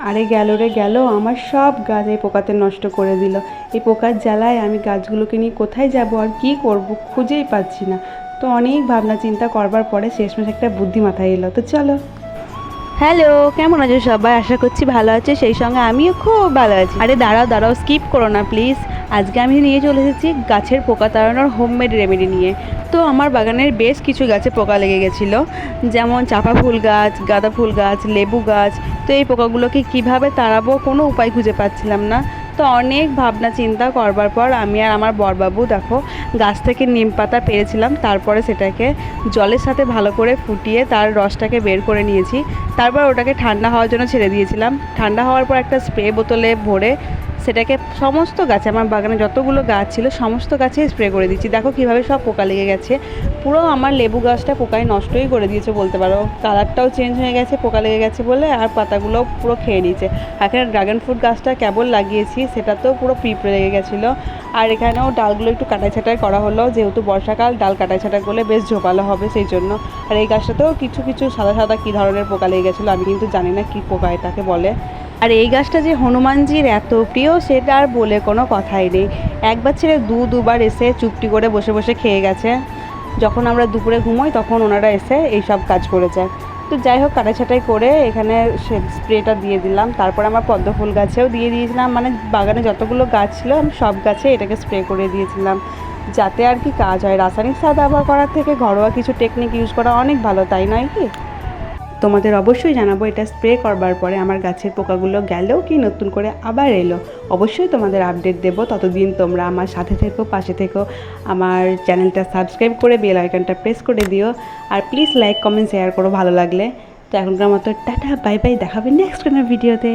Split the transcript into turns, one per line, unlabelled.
আরে গেল রে, গেল। আমার সব গাছ এই পোকাতে নষ্ট করে দিল। এই পোকার জ্বালায় আমি গাছগুলোকে নিয়ে কোথায় যাব আর কি করব খুঁজেই পাচ্ছি না। তো অনেক ভাবনা চিন্তা করবার পরে শেষমেশ একটা বুদ্ধি মাথায় এলো। তো চলো। হ্যালো কেমন আছো সবাই? আশা করছি ভালো আছে। সেই সঙ্গে আমিও খুব ভালো আছি। আরে দাঁড়াও দাঁড়াও স্কিপ করো না প্লিজ আজকে আমি নিয়ে চলে এসেছি গাছের পোকা তাড়ানোর হোমমেড রেমেডি নিয়ে। তো আমার বাগানের বেশ কিছু গাছে পোকা লেগে গেছিল। যেমন চাপা ফুল গাছ, গাঁদা ফুল গাছ, লেবু গাছ। তো এই পোকাগুলোকে কীভাবে তাড়াবো কোনো উপায় খুঁজে পাচ্ছিলাম না। তো অনেক ভাবনা চিন্তা করবার পর আমি আর আমার বরবাবু দেখো, গাছ থেকে নিম পাতা পেয়েছিলাম তারপরে সেটাকে জলের সাথে ভালো করে ফুটিয়ে তার রসটাকে বের করে নিয়েছি। তারপর ওটাকে ঠান্ডা হওয়ার জন্য ছেড়ে দিয়েছিলাম। ঠান্ডা হওয়ার পর একটা স্প্রে বোতলে ভরে সেটাকে সমস্ত গাছে, আমার বাগানে যতগুলো গাছ ছিল, সমস্ত গাছে স্প্রে করে দিচ্ছি। দেখো কীভাবে সব পোকা লেগে গেছে। পুরো আমার লেবু গাছটা পোকায় নষ্টই করে দিয়েছে বলতে পারো। কালারটাও চেঞ্জ হয়ে গেছে, পোকা লেগে গেছে বলে, আর পাতাগুলোও পুরো খেয়ে নিয়েছে। এখানে ড্রাগন ফ্রুট গাছটা কেবল লাগিয়েছি সেটা তো পুরো পিঁপড়ে লেগে গেছিল। আর এখানেও ডালগুলো একটু কাটাই ছাটাই করা হলো। যেহেতু বর্ষাকাল, ডাল কাটাই ছাটাই করলে বেশ ঝোপালো হবে সেই জন্য আর এই গাছটাতেও কিছু কিছু সাদা সাদা কী ধরনের পোকা লেগে গেছিল আমি কিন্তু জানি না কী পোকা এটাকে বলে। আর এই গাছটা যে হনুমানজির এত প্রিয়, সেটা আর বলে কোনো কথাই নেই। একবার ছেড়ে দু, দুবার এসে চুপটি করে বসে বসে খেয়ে গেছে। যখন আমরা দুপুরে ঘুমোই, তখন ওনারা এসে এই সব কাজ করেছে তো যাই হোক কাটাছাটাই করে এখানে স্প্রেটা দিয়ে দিলাম। তারপর আমার পদ্ম ফুল গাছেও দিয়ে দিয়েছিলাম। মানে বাগানে যতগুলো গাছ ছিল, আমি সব গাছে এটাকে স্প্রে করে দিয়েছিলাম। যাতে আর কি কাজ হয়। রাসায়নিক সার ব্যবহার করার থেকে ঘরোয়া কিছু টেকনিক ইউজ করা অনেক ভালো, তাই নয় কি? তোমাদের অবশ্যই জানাব, এটা স্প্রে করবার পরে আমার গাছের পোকাগুলো গেলেও কি নতুন করে আবার এলো। অবশ্যই তোমাদের আপডেট দেবো, ততদিন তোমরা আমার সাথে থেকো, পাশে থেকো, আমার চ্যানেলটা সাবস্ক্রাইব করে বেল আইকনটা প্রেস করে দিও, আর প্লিজ লাইক কমেন্ট শেয়ার করো, ভালো লাগলে। তো এখনকার মতো টাটা বাই বাই দেখাবে নেক্সট কোনো ভিডিওতে